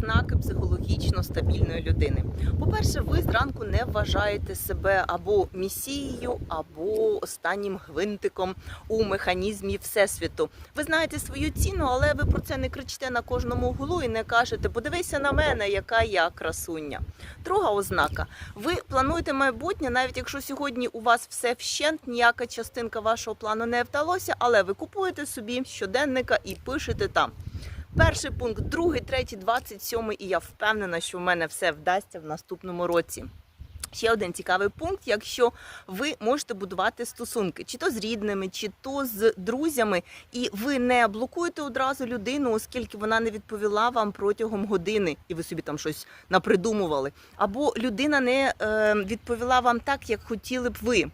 ознаки психологічно стабільної людини. По-перше, ви зранку не вважаєте себе або місією, або останнім гвинтиком у механізмі всесвіту. Ви знаєте свою ціну, але ви про це не кричите на кожному углу і не кажете подивися на мене, яка я красуня. Друга ознака: ви плануєте майбутнє, навіть якщо сьогодні у вас все вщент, ніяка частинка вашого плану не вдалося, але ви купуєте собі щоденника і пишете там. Перший пункт, другий, третій, двадцять сьомий, і я впевнена, що в мене все вдасться в наступному році. Ще один цікавий пункт, якщо ви можете будувати стосунки, чи то з рідними, чи то з друзями, і ви не блокуєте одразу людину, оскільки вона не відповіла вам протягом години, і ви собі там щось напридумували, або людина не е, відповіла вам так, як хотіли б ви.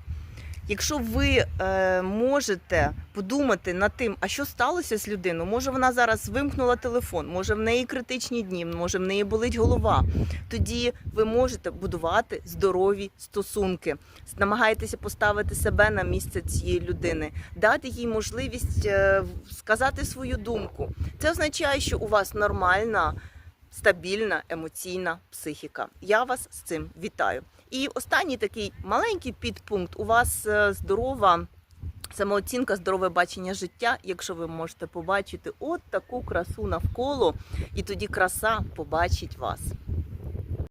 Якщо ви е, можете подумати над тим, а що сталося з людиною, може вона зараз вимкнула телефон, може в неї критичні дні, може в неї болить голова. Тоді ви можете будувати здорові стосунки. Намагайтеся поставити себе на місце цієї людини, дати їй можливість е, сказати свою думку. Це означає, що у вас нормальна, стабільна емоційна психіка. Я вас з цим вітаю. І останній такий маленький підпункт. У вас е, здорова самооцінка, здорове бачення життя. Якщо ви можете побачити от таку красу навколо, і тоді краса побачить вас.